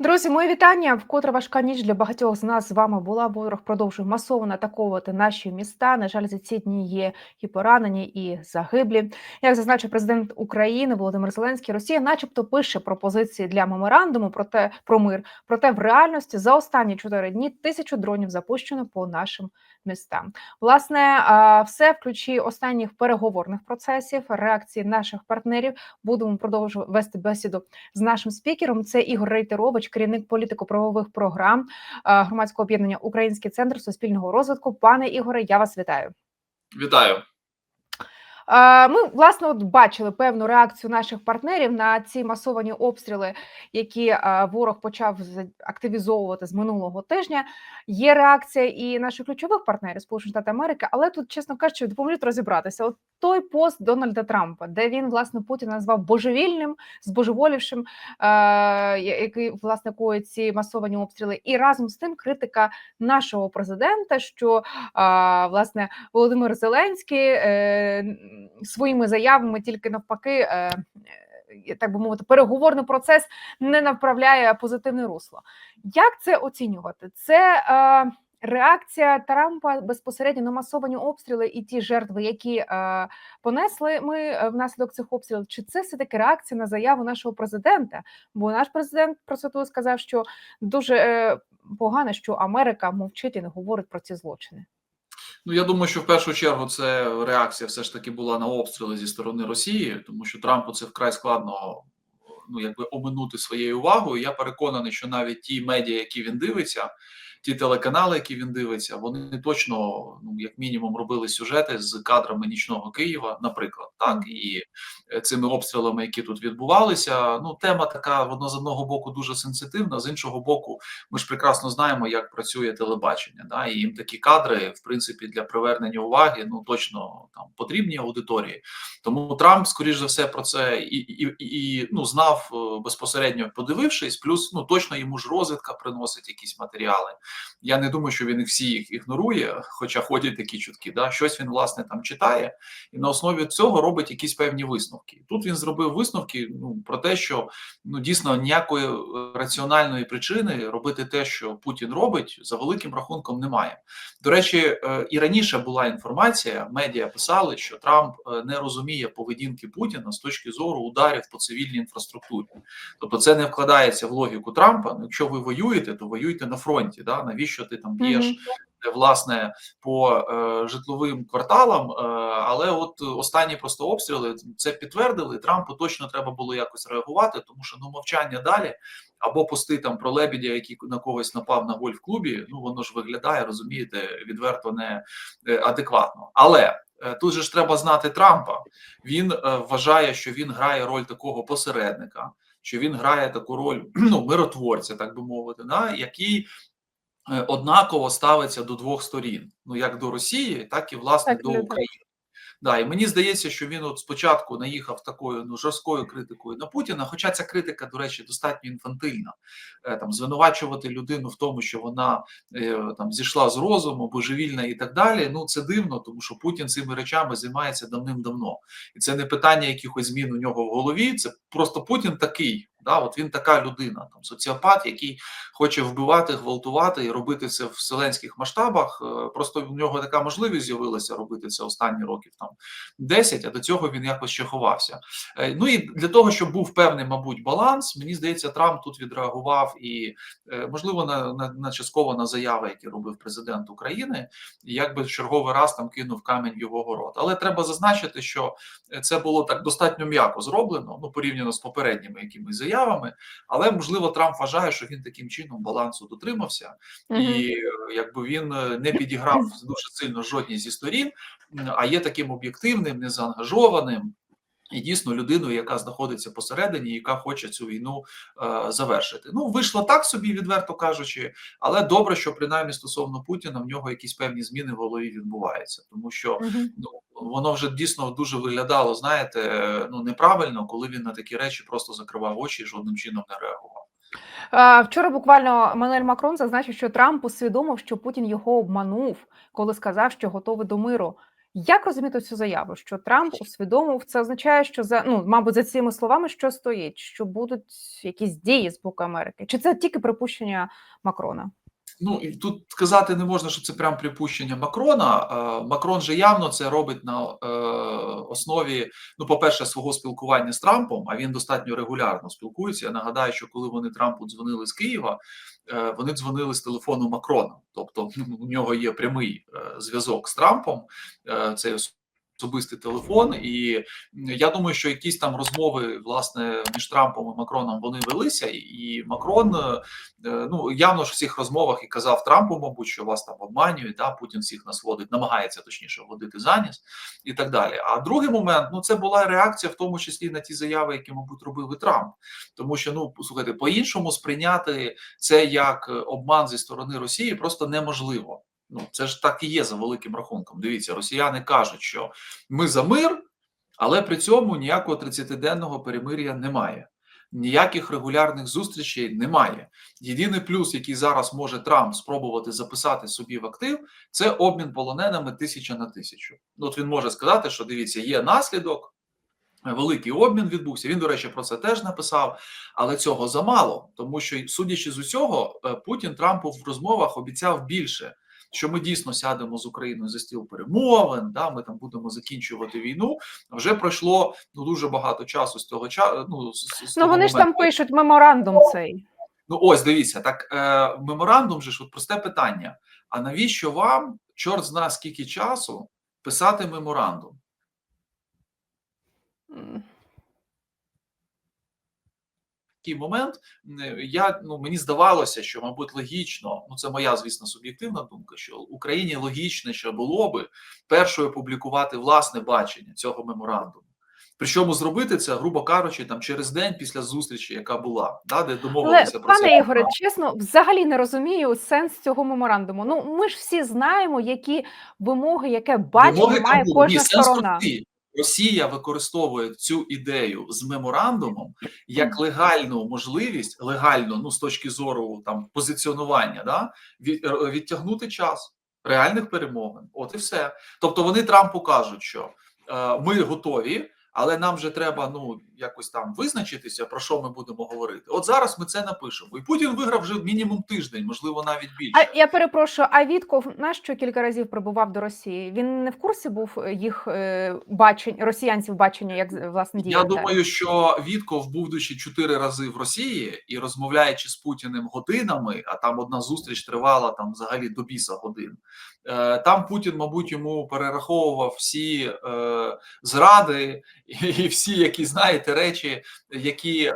Друзі, мої вітання. Вкотре важка ніч для багатьох з нас з вами була. Ворог продовжує масово атакувати наші міста. На жаль, за ці дні є і поранені, і загиблі. Як зазначив президент України Володимир Зеленський, Росія, начебто, пише пропозиції для меморандуму про те про мир. Проте в реальності за останні чотири дні тисячу дронів запущено по нашим містам. Власне, все в ключі останніх переговорних процесів, реакції наших партнерів. Будемо продовжувати вести бесіду з нашим спікером. Це Ігор Рейтерович, керівник політико-правових програм громадського об'єднання Український центр суспільного розвитку. Пане Ігоре, я вас вітаю. Вітаю. Ми власне от бачили певну реакцію наших партнерів на ці масовані обстріли, які ворог почав активізовувати з минулого тижня. Є реакція і наших ключових партнерів Сполучених Штатів Америки, але тут, чесно кажучи, допоможуть розібратися. От той пост Дональда Трампа, де він власне Путіна назвав божевільним, збожеволівшим, який власне коїть ці масовані обстріли, і разом з тим критика нашого президента, що власне Володимир Зеленський е, своїми заявами тільки навпаки. Е, е, так би мовити, переговорний процес не направляє позитивне русло. Як це оцінювати? Це е, реакція Трампа безпосередньо на масовані обстріли і ті жертви, які понесли ми внаслідок цих обстрілів. Чи це все таки реакція на заяву нашого президента? Бо наш президент процитую сказав, що дуже погано, що Америка мовчить і не говорить про ці злочини. Ну я думаю, що в першу чергу це реакція все ж таки була на обстріли зі сторони Росії, тому що Трампу це вкрай складно ну якби оминути своєю увагою. Я переконаний, що навіть ті медіа, які він дивиться, ті телеканали, які він дивиться, вони точно, ну як мінімум, робили сюжети з кадрами нічного Києва, наприклад, так і е, цими обстрілами, які тут відбувалися. Ну тема така, вона з одного боку дуже сенситивна, з іншого боку, ми ж прекрасно знаємо, як працює телебачення. Да, і їм такі кадри, в принципі, для привернення уваги ну точно там потрібні аудиторії. Тому Трамп, скоріш за все, про це і, і, і ну знав е, безпосередньо, подивившись. Плюс ну точно йому ж розвідка приносить якісь матеріали. Я не думаю, що він всі їх ігнорує, хоча ходять такі чутки. Да, щось він власне там читає, і на основі цього робить якісь певні висновки. Тут він зробив висновки ну про те, що ну дійсно ніякої е, раціональної причини робити те, що Путін робить, за великим рахунком немає. До речі, е, і раніше була інформація, медіа писали, що Трамп е, не розуміє поведінки Путіна з точки зору ударів по цивільній інфраструктурі. Тобто, це не вкладається в логіку Трампа. Ну, якщо ви воюєте, то воюйте на фронті. Да? Навіщо ти там б'єш? Мгм. е, Власне, по е, житловим кварталам, е, але от останні просто обстріли це підтвердили. Трампу точно треба було якось реагувати, тому що ну мовчання далі або пости там про лебідя, який на когось напав на гольф-клубі. Ну воно ж виглядає, розумієте, відверто не е, адекватно. Але е, тут же ж треба знати Трампа. Він вважає, що він грає роль такого посередника, що він грає таку роль ну миротворця, так би мовити, да, який однаково ставиться до двох сторін: ну як до Росії, так і власне Так, до. України. Да, і мені здається, що він от спочатку наїхав такою ну жорсткою критикою на Путіна. Хоча ця критика, до речі, достатньо інфантильна. Е, Там звинувачувати людину в тому, що вона е, там зійшла з розуму, божевільна і так далі. Ну це дивно, тому що Путін цими речами займається давним-давно, і це не питання якихось змін у нього в голові. Це просто Путін такий. Да, от він така людина, там соціопат, який хоче вбивати, гвалтувати і робити це в вселенських масштабах. Е, Просто в нього така можливість з'явилася робити це останні років там 10, а до цього він якось ще ховався. Е, Ну і для того, щоб був певний, мабуть, баланс, мені здається, Трамп тут відреагував і е, можливо на, на, на частково на заяви, які робив президент України, і якби черговий раз там кинув камінь в його город. Але треба зазначити, що це було так достатньо м'яко зроблено, ну порівняно з попередніми якимись заявами. Але можливо Трамп вважає, що він таким чином балансу дотримався, і е, якби він е, не підіграв дуже сильно жодній зі сторін, а є таким об'єктивним, незаангажованим. І дійсно людиною, яка знаходиться посередині, яка хоче цю війну е, завершити. Ну вийшло так собі, відверто кажучи, але добре, що принаймні стосовно Путіна в нього якісь певні зміни в голові відбуваються, тому що ну воно вже дійсно дуже виглядало, знаєте, ну неправильно, коли він на такі речі просто закривав очі і жодним чином не реагував. Вчора буквально Мануель Макрон зазначив, що Трамп усвідомив, що Путін його обманув, коли сказав, що готовий до миру. Як розуміти цю заяву? Що Трамп усвідомив, це означає, що за ну, мабуть, за цими словами що стоїть, що будуть якісь дії з боку Америки, чи це тільки припущення Макрона? Ну і тут сказати не можна, що це прям припущення Макрона. Макрон же явно це робить на е, основі, ну, по-перше, свого спілкування з Трампом, а він достатньо регулярно спілкується. Я нагадаю, що коли вони Трампу дзвонили з Києва, вони дзвонили з телефону Макрона. Тобто у нього є прямий е, зв'язок з Трампом. Е, це особистий телефон, і я думаю, що якісь там розмови власне між Трампом і Макроном вони велися, і Макрон е, ну явно ж в цих розмовах і казав Трампу, мабуть, що вас там обманюють, да, Путін всіх нас водить, намагається точніше водити заніс і так далі. А другий момент, ну це була реакція, в тому числі на ті заяви, які, мабуть, робив і Трамп, тому що ну слухайте, по-іншому сприйняти це як обман зі сторони Росії просто неможливо. Ну, це ж так і є за великим рахунком. Дивіться, росіяни кажуть, що ми за мир, але при цьому ніякого 30-денного перемир'я немає. Ніяких регулярних зустрічей немає. Єдиний плюс, який зараз може Трамп спробувати записати собі в актив, це обмін полоненими тисяча на тисячу. Ну, От він може сказати, що дивіться, є наслідок, великий обмін відбувся. Він, до речі, про це теж написав, але цього замало, тому що, судячи з усього, Путін Трампу в розмовах обіцяв більше що ми дійсно сядемо з Україною за стіл перемовин, да, ми там будемо закінчувати війну. Вже пройшло ну дуже багато часу з того часу. Ну, з, з ну вони ж там пишуть меморандум цей. Ну, ось дивіться, так е, меморандум же ж от просте питання. А навіщо вам, чорт зна скільки часу, писати меморандум? Такий момент я ну мені здавалося, що мабуть логічно, ну це моя, звісно, суб'єктивна думка, що Україні логічніше було би першою опублікувати власне бачення цього меморандуму. Причому зробити це, грубо кажучи, там через день після зустрічі, яка була, да, де домовилися Але, про це. Пане Ігоре, чесно, взагалі не розумію сенс цього меморандуму. Ну ми ж всі знаємо, які вимоги, яке бачення має кожна Ні, сенс сторона. простий. Росія використовує цю ідею з меморандумом як легальну можливість, легально, ну з точки зору там позиціонування, да від, е, відтягнути час реальних перемовин. От і все. Тобто вони Трампу кажуть, що е, ми готові. Але нам вже треба ну якось там визначитися, про що ми будемо говорити. От зараз ми це напишемо. І Путін виграв вже мінімум тиждень, можливо, навіть більше. А я перепрошую. А Вітков нащо кілька разів прибував до Росії? Він не в курсі був їх е, бачень росіянців бачення, як власне діяти? Я думаю, що Вітков, будучи чотири рази в Росії і розмовляючи з Путіним годинами, а там одна зустріч тривала там взагалі до біса годин. Е, там Путін, мабуть, йому перераховував всі е, зради і всі, які знаєте, речі, які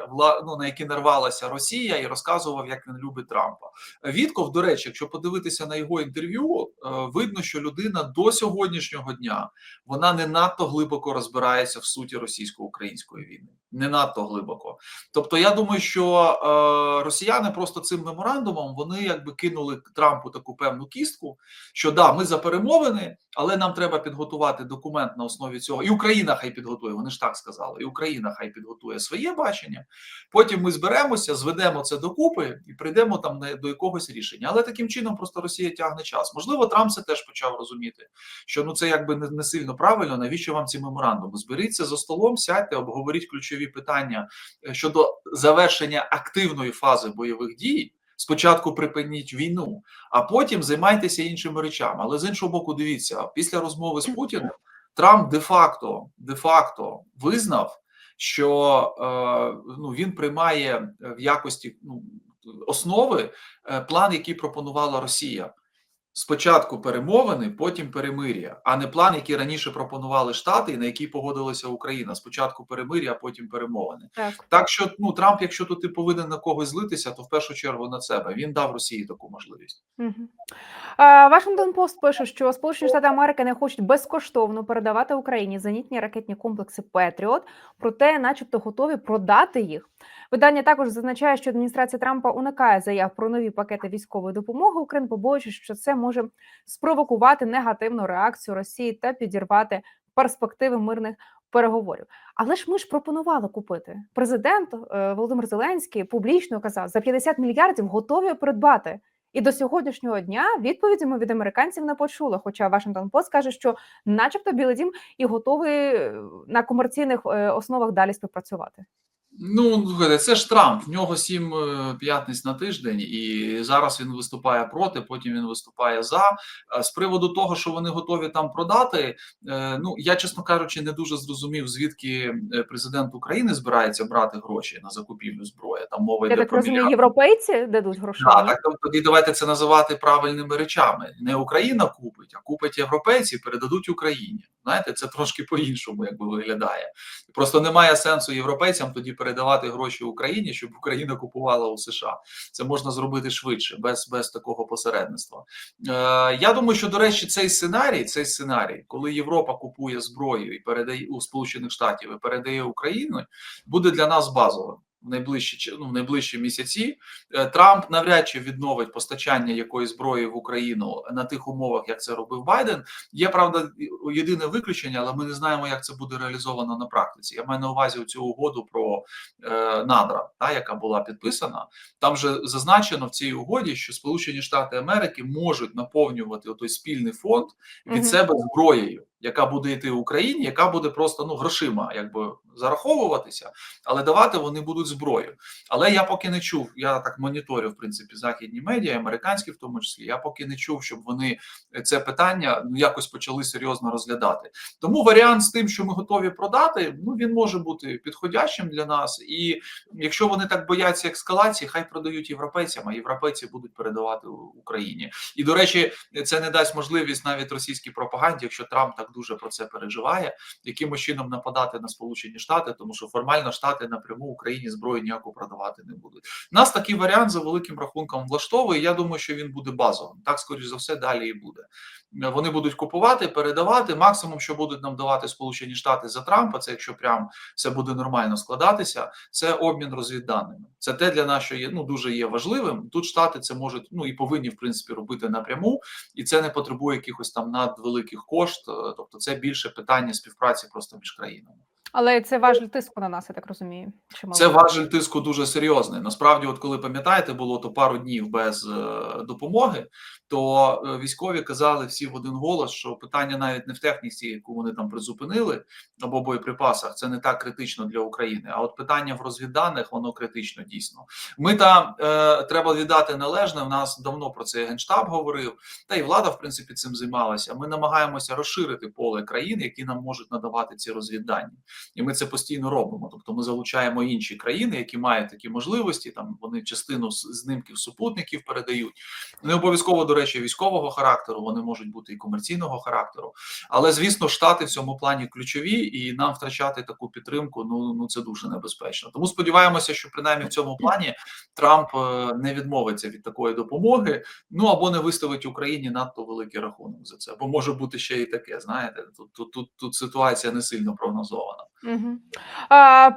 ну, на які нарвалася Росія, і розказував, як він любить Трампа. Вітков, до речі, якщо подивитися на його інтерв'ю, е, видно, що людина до сьогоднішнього дня вона не надто глибоко розбирається в суті російсько-української війни. Не надто глибоко. Тобто, я думаю, що е, росіяни просто цим меморандумом вони якби кинули Трампу таку певну кістку, що да, ми за перемовини, але нам треба підготувати документ на основі цього. І Україна хай підготує. Вони ж так сказали, і Україна хай підготує своє бачення. Потім ми зберемося, зведемо це докупи і прийдемо там до якогось рішення. Але таким чином просто Росія тягне час. Можливо, Трамп це теж почав розуміти, що ну це якби не, не сильно правильно. Навіщо вам ці меморандуми? Зберіться за столом, сядьте, обговоріть ключові питання е, щодо завершення активної фази бойових дій. Спочатку припиніть війну, а потім займайтеся іншими речами. Але з іншого боку, дивіться, після розмови з Путіним Трамп де-факто де-факто визнав, що е, ну він приймає в якості ну, основи е, план, який пропонувала Росія. Спочатку перемовини, потім перемир'я, а не план, який раніше пропонували Штати, і на який погодилася Україна. Спочатку перемир'я, а потім перемовини. Так. так що ну Трамп, якщо тут ти повинен на когось злитися, то в першу чергу на себе він дав Росії таку можливість. Угу. Вашингтон Пост пише, що Сполучені Штати Америки не хочуть безкоштовно передавати Україні зенітні ракетні комплекси Петріот, проте, начебто, готові продати їх. Видання також зазначає, що адміністрація Трампа уникає заяв про нові пакети військової допомоги Україні, побоюючись, що це може спровокувати негативну реакцію Росії та підірвати перспективи мирних переговорів. Але ж ми ж пропонували купити. Президент е, Володимир Зеленський публічно казав за 50 мільярдів готові придбати. І до сьогоднішнього дня відповіді ми від американців не почули. Хоча Вашингтон Пост каже, що, начебто, Білий Дім і готовий е, на комерційних е, основах далі співпрацювати. Ну, це ж Трамп. В нього сім е, п'ятниць на тиждень, і зараз він виступає проти, потім він виступає за. Е, З приводу того, що вони готові там продати. е, Ну я чесно кажучи, не дуже зрозумів, звідки президент України збирається брати гроші на закупівлю зброї. Там мова Я йде так про розумію, європейці дадуть грошей. Да, так тоді давайте це називати правильними речами. Не Україна купить, а купить європейці, передадуть Україні. Знаєте, це трошки по-іншому, якби виглядає. Просто немає сенсу європейцям тоді передавати гроші Україні, щоб Україна купувала у США. Це можна зробити швидше, без, без такого посередництва. Е, я думаю, що до речі, цей сценарій, цей сценарій, коли Європа купує зброю і передає у Сполучених Штатів і передає Україну, буде для нас базовим. В найближчі ну, в найближчі місяці Е, Трамп навряд чи відновить постачання якоїсь зброї в Україну на тих умовах, як це робив Байден. Є правда єдине виключення, але ми не знаємо, як це буде реалізовано на практиці. Я маю на увазі цю угоду про е, надра, та яка була підписана. Там же зазначено в цій угоді, що Сполучені Штати Америки можуть наповнювати той спільний фонд від Мгм. себе зброєю, яка буде йти в Україні, яка буде просто ну грошима, якби зараховуватися, але давати вони будуть зброю. Але я поки не чув. Я так моніторю, в принципі, західні медіа, американські в тому числі. Я поки не чув, щоб вони це питання ну якось почали серйозно розглядати. Тому варіант з тим, що ми готові продати, ну він може бути підходящим для нас. І якщо вони так бояться ескалації, хай продають європейцям, а європейці будуть передавати Україні. І до речі, це не дасть можливість навіть російській пропаганді, якщо Трамп так дуже про це переживає, якимось чином нападати на Сполучені Штати, тому що формально Штати напряму Україні зброю ніяку продавати не будуть. Нас такий варіант за великим рахунком влаштовує. Я думаю, що він буде базовим. Так, скоріш за все, далі і буде. Вони будуть купувати, передавати. Максимум, що будуть нам давати Сполучені Штати за Трампа, це якщо прям все буде нормально складатися, це обмін розвідданими. Це те для нас, що є ну дуже є важливим. Тут штати це можуть ну і повинні в принципі робити напряму, і це не потребує якихось там надвеликих кошт. Тобто, це більше питання співпраці просто між країнами. Але це важель тиску на нас, я так розумію. Чимало. Це важель тиску дуже серйозний. Насправді, от коли пам'ятаєте, було то пару днів без е, допомоги, то е, військові казали всі в один голос, що питання навіть не в техніці, яку вони там призупинили, або боєприпасах, це не так критично для України. А от питання в розвідданих, воно критично дійсно. Ми там е, треба віддати належне. В нас давно про це генштаб говорив, та й влада, в принципі, цим займалася. Ми намагаємося розширити поле країн, які нам можуть надавати ці розвіддані і ми це постійно робимо. Тобто, ми залучаємо інші країни, які мають такі можливості. Там вони частину знимків супутників передають. Не обов'язково, до речі, військового характеру. Вони можуть бути і комерційного характеру. Але звісно, штати в цьому плані ключові, і нам втрачати таку підтримку. Ну ну це дуже небезпечно. Тому сподіваємося, що принаймні в цьому плані Трамп е, не відмовиться від такої допомоги. Ну або не виставить Україні надто великий рахунок за це. Бо може бути ще і таке. Знаєте, тут тут тут, тут ситуація не сильно прогнозована.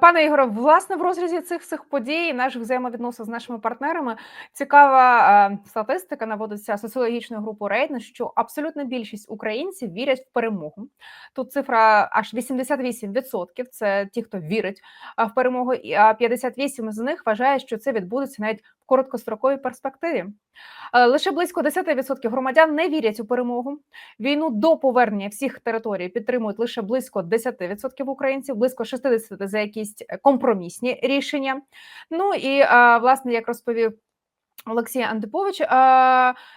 Пане Ігоре, власне, в розрізі цих всіх подій, наших взаємовідносин з нашими партнерами, цікава статистика наводиться соціологічною групою Рейтинг, що абсолютна більшість українців вірять в перемогу. Тут цифра аж 88%. Це ті, хто вірить в перемогу, а 58% з них вважає, що це відбудеться навіть короткостроковій перспективі. Лише близько 10% громадян не вірять у перемогу. Війну до повернення всіх територій підтримують лише близько 10% українців, близько 60% за якісь компромісні рішення. Ну і власне, як розповів. Олексій Антипович,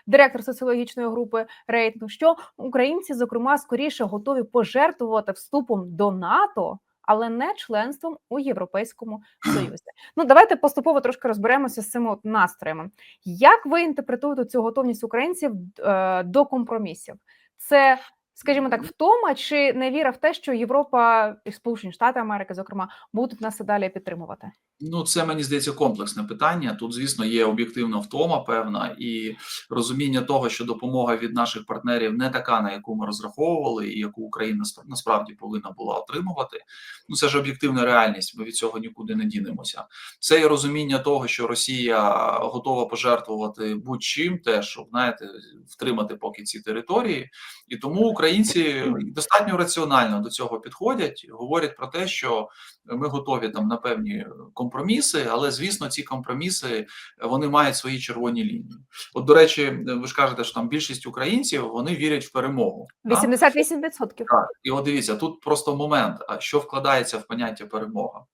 директор соціологічної групи рейтинг, що українці, зокрема, скоріше готові пожертвувати вступом до НАТО, але не членством у Європейському Союзі. Ну давайте поступово трошки розберемося з цими настроями. Як ви інтерпретуєте цю готовність українців е, до компромісів? Це Скажімо так, втома чи не віра в те, що Європа і Сполучені Штати Америки, зокрема, будуть нас і далі підтримувати? Ну, це мені здається комплексне питання. Тут, звісно, є об'єктивна втома, певна, і розуміння того, що допомога від наших партнерів не така, на яку ми розраховували, і яку Україна насправді повинна була отримувати. Ну це ж об'єктивна реальність. Ми від цього нікуди не дінемося. Це і розуміння того, що Росія готова пожертвувати будь-чим, теж щоб знаєте, втримати поки ці території, і тому українці достатньо раціонально до цього підходять, говорять про те, що ми готові там на певні компроміси, але звісно, ці компроміси вони мають свої червоні лінії. От, до речі, ви ж кажете, що там більшість українців вони вірять в перемогу. так? 88%. Так, і от дивіться, тут просто момент, а що вкладається в поняття перемога.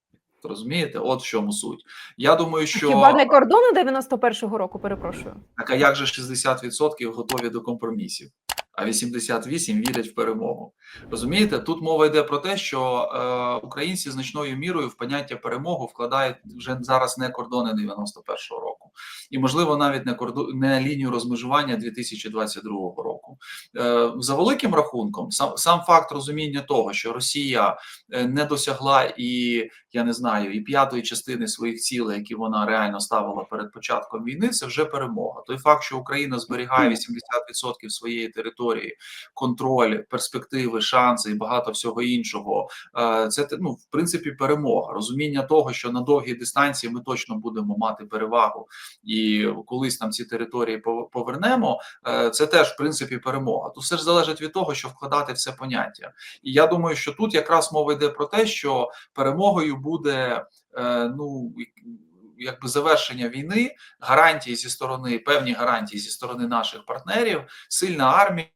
Розумієте, от в чому суть. Я думаю, що Хіба не кордони 91-го року, перепрошую. так, а як же 60% готові до компромісів, а 88% вірять в перемогу. Розумієте, тут мова йде про те, що е, українці значною мірою в поняття перемогу вкладають вже зараз не кордони 91-го року, і можливо навіть не кордон не лінію розмежування 2022 року. Е, за великим рахунком, сам сам факт розуміння того, що Росія е, не досягла і я не знаю, і п'ятої частини своїх цілей, які вона реально ставила перед початком війни, це вже перемога. Той факт, що Україна зберігає 80% своєї території, контроль, перспективи, шанси і багато всього іншого, е, це ну, в принципі перемога. Розуміння того, що на довгій дистанції ми точно будемо мати перевагу, і колись там ці території пов- повернемо. е, Це теж в принципі перемога. Тут все ж залежить від того, що вкладати в це поняття. І я думаю, що тут якраз мова йде про те, що перемогою буде е, ну якби завершення війни, гарантії зі сторони, певні гарантії зі сторони наших партнерів, сильна армія.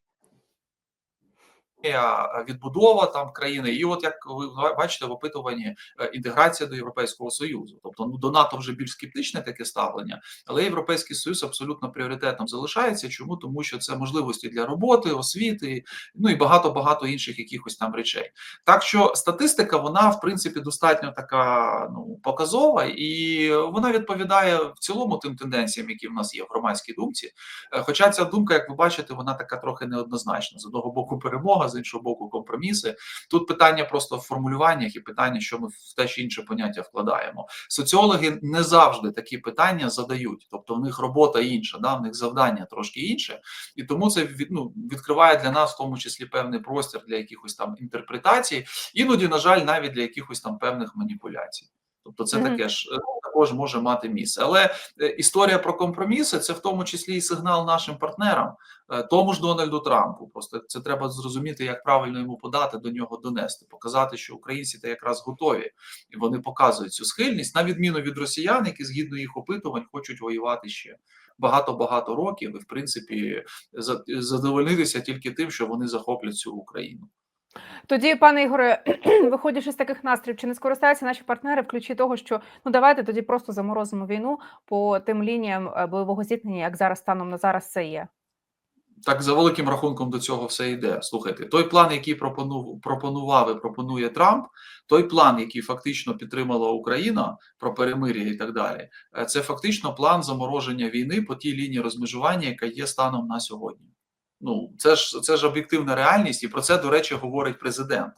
Відбудова там країни, і от як ви бачите в опитуванні е, інтеграція до Європейського Союзу, тобто ну до НАТО вже більш скептичне таке ставлення, але Європейський Союз абсолютно пріоритетом залишається. Чому тому, що це можливості для роботи, освіти, ну і багато багато інших якихось там речей. Так що статистика, вона в принципі достатньо така ну показова, і вона відповідає в цілому тим тенденціям, які в нас є в громадській думці. Е, Хоча ця думка, як ви бачите, вона така трохи неоднозначна. З одного боку, перемога, з іншого боку, компроміси. Тут питання просто в формулюваннях і питання, що ми в те чи інше поняття вкладаємо. Соціологи не завжди такі питання задають, тобто в них робота інша, да, в них завдання трошки інше, і тому це від, ну, відкриває для нас в тому числі певний простір для якихось там інтерпретацій, іноді, на жаль, навіть для якихось там певних маніпуляцій. Тобто, це таке ж е, також може мати місце. Але е, історія про компроміси це в тому числі і сигнал нашим партнерам, е, тому ж Дональду Трампу. Просто це треба зрозуміти, як правильно йому подати до нього донести, показати, що українці та якраз готові, і вони показують цю схильність, на відміну від росіян, які згідно їх опитувань хочуть воювати ще багато багато років, і в принципі задовольнитися тільки тим, що вони захоплять цю Україну. Тоді, пане Ігоре, виходячи з таких настроїв, чи не скористаються наші партнери в ключі того, що ну давайте тоді просто заморозимо війну по тим лініям е, бойового зіткнення, як зараз станом на зараз це є. Так, за великим рахунком до цього все йде. Слухайте, той план, який пропонував, і пропонує Трамп, той план, який фактично підтримала Україна про перемир'я і так далі, е, це фактично план замороження війни по тій лінії розмежування, яка є станом на сьогодні. Ну, це ж це ж об'єктивна реальність, і про це, до речі, говорить президент.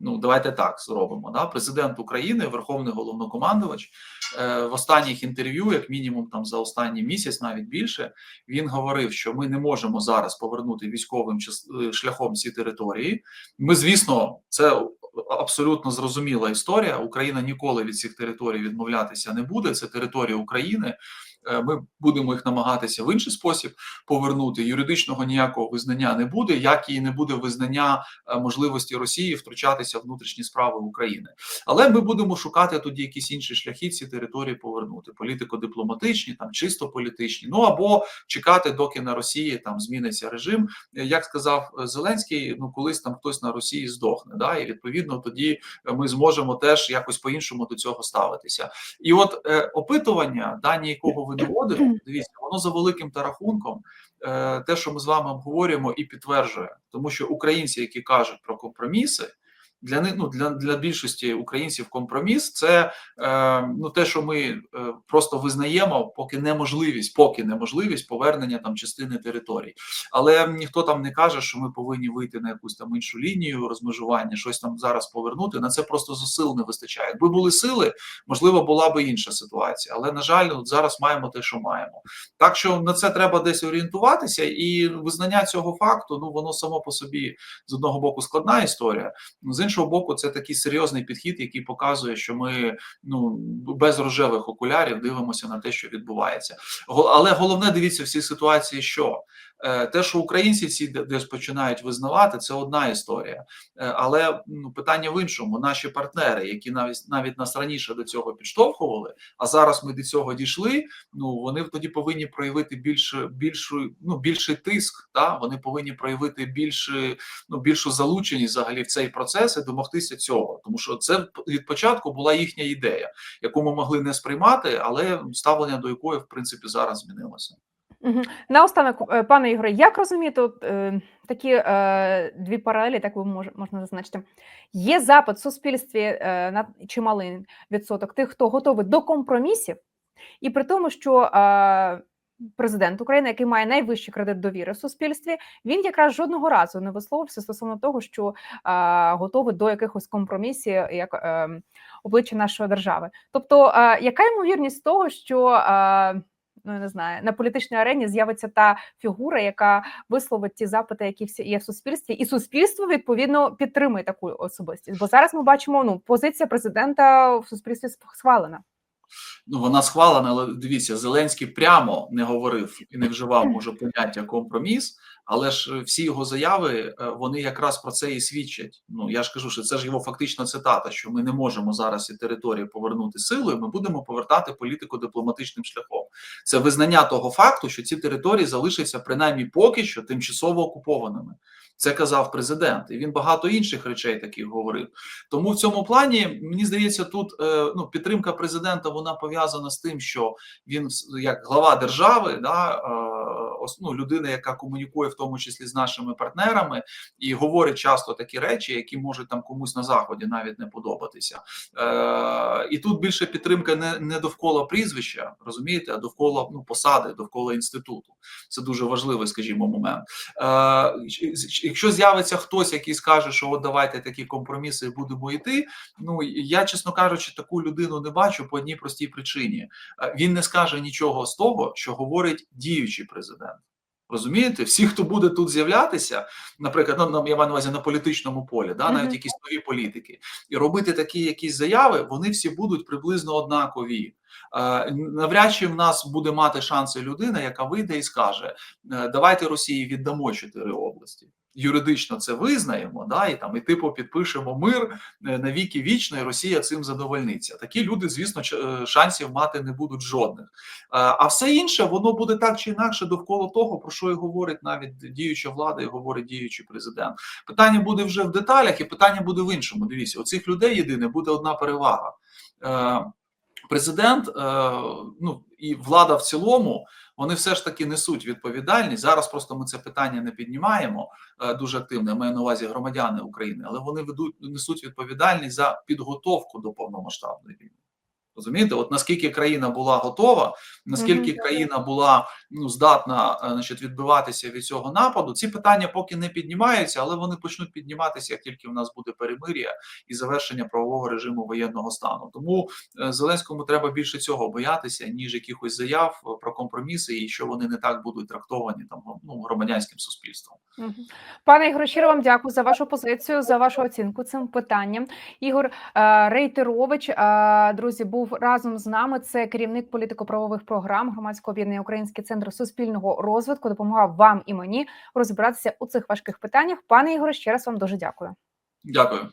Ну, давайте так зробимо. Да? Президент України, Верховний головнокомандувач, е, в останніх інтерв'ю, як мінімум, там за останній місяць, навіть більше, він говорив, що ми не можемо зараз повернути військовим е, шляхом ці території. Ми, звісно, це абсолютно зрозуміла історія. Україна ніколи від цих територій відмовлятися не буде. Це територія України. Е, Ми будемо їх намагатися в інший спосіб повернути. Юридичного ніякого визнання не буде, як і не буде визнання е, можливості Росії втручатися в внутрішні справи України. Але ми будемо шукати тоді якісь інші шляхи ці території повернути, політико-дипломатичні, там чисто політичні. Ну або чекати, доки на Росії там зміниться режим. Е, Як сказав Зеленський, ну колись там хтось на Росії здохне. Да, і відповідно тоді ми зможемо теж якось по-іншому до цього ставитися. І от е, опитування, дані якого ви наводите, дивіться, воно за великим та рахунком. е, Те, що ми з вами обговорюємо, і підтверджує, тому що українці, які кажуть про компроміси, для них ну для, для більшості українців компроміс це е, ну те, що ми е, просто визнаємо, поки неможливість, поки неможливість повернення там частини територій. Але ніхто там не каже, що ми повинні вийти на якусь там іншу лінію розмежування, щось там зараз повернути. На це просто сил не вистачає. Якби були сили, можливо, була би інша ситуація. Але на жаль, от зараз маємо те, що маємо. Так що на це треба десь орієнтуватися, і визнання цього факту, ну воно само по собі з одного боку складна історія. З іншого боку, це такий серйозний підхід, який показує, що ми ну без рожевих окулярів дивимося на те, що відбувається. Але головне дивіться в цій ситуації, що Те, що українці ці де- десь починають визнавати, це одна історія. Е, Але ну, питання в іншому: наші партнери, які навіть навіть нас раніше до цього підштовхували, а зараз ми до цього дійшли. Ну вони тоді повинні проявити більше більшу, ну більший тиск. Та вони повинні проявити більше, ну більшу залученість взагалі в цей процес і домогтися цього, тому що це від початку була їхня ідея, яку ми могли не сприймати, але ставлення до якої в принципі зараз змінилося. Наостанок, е, пане Ігоре, як розуміти от, е, такі е, дві паралелі, так би мож, можна зазначити? Є запит в суспільстві е, на чималий відсоток тих, хто готовий до компромісів, і при тому, що е, президент України, який має найвищий кредит довіри в суспільстві, він якраз жодного разу не висловився стосовно того, що е, готовий до якихось компромісів як е, обличчя нашої держави. Тобто, е, яка ймовірність того, що е, ну я не знаю, на політичній арені з'явиться та фігура, яка висловить ті запити, які всі є в суспільстві, і суспільство відповідно підтримує таку особистість. Бо зараз ми бачимо, ну позиція президента в суспільстві схвалена. Ну вона схвалена, але дивіться, Зеленський прямо не говорив і не вживав може поняття компроміс. Але ж всі його заяви е, вони якраз про це і свідчать. Ну я ж кажу, що це ж його фактична цитата: що ми не можемо зараз ці території повернути силою. Ми будемо повертати політику дипломатичним шляхом. Це визнання того факту, що ці території залишаться принаймні поки що тимчасово окупованими. Це казав президент, і він багато інших речей таких говорив. Тому в цьому плані мені здається, тут е, ну підтримка президента вона пов'язана з тим, що він як глава держави, да е, ну, людина, яка комунікує в тому числі з нашими партнерами, і говорить часто такі речі, які можуть там комусь на заході навіть не подобатися. Е, і тут більше підтримка не, не довкола прізвища, розумієте, а довкола ну посади, довкола інституту. Це дуже важливий, скажімо, момент. Е, якщо з'явиться хтось, який скаже, що от давайте такі компроміси будемо йти. Ну я, чесно кажучи, таку людину не бачу по одній простій причині. Е, Він не скаже нічого з того, що говорить діючий президент. Розумієте, всі, хто буде тут з'являтися, наприклад, ну, на- я маю на увазі на політичному полі, да, навіть якісь нові політики, і робити такі якісь заяви, вони всі будуть приблизно однакові. Е, Навряд чи в нас буде мати шанси людина, яка вийде і скаже: е, давайте Росії віддамо чотири області. Юридично це визнаємо, да, і там і типу підпишемо мир е, на віки вічно, і Росія цим задовольниться. Такі люди, звісно, е, шансів мати не будуть жодних. Е, А все інше воно буде так чи інакше довкола того, про що і говорить навіть діюча влада, і говорить діючий президент. Питання буде вже в деталях, і питання буде в іншому. Дивіться, у цих людей єдине буде одна перевага. Президент, ну і влада в цілому, вони все ж таки несуть відповідальність. Зараз просто ми це питання не піднімаємо е, дуже активно. Я маю на увазі громадяни України, але вони ведуть несуть відповідальність за підготовку до повномасштабної війни. Розумієте, от наскільки країна була готова, наскільки країна була ну здатна е, значить, відбиватися від цього нападу, ці питання поки не піднімаються, але вони почнуть підніматися, як тільки в нас буде перемир'я і завершення правового режиму воєнного стану. Тому е, Зеленському треба більше цього боятися, ніж якихось заяв е, про компроміси, і що вони не так будуть трактовані там ну, громадянським суспільством. Пане Ігоре, щиро вам дякую за вашу позицію, за вашу оцінку цим питанням. Ігор Рейтерович, друзі, був разом з нами. Це керівник політико-правових програм громадського об'єднання Український центр суспільного розвитку. Допомагав вам і мені розібратися у цих важких питаннях. Пане Ігоре, ще раз вам дуже дякую. Дякую.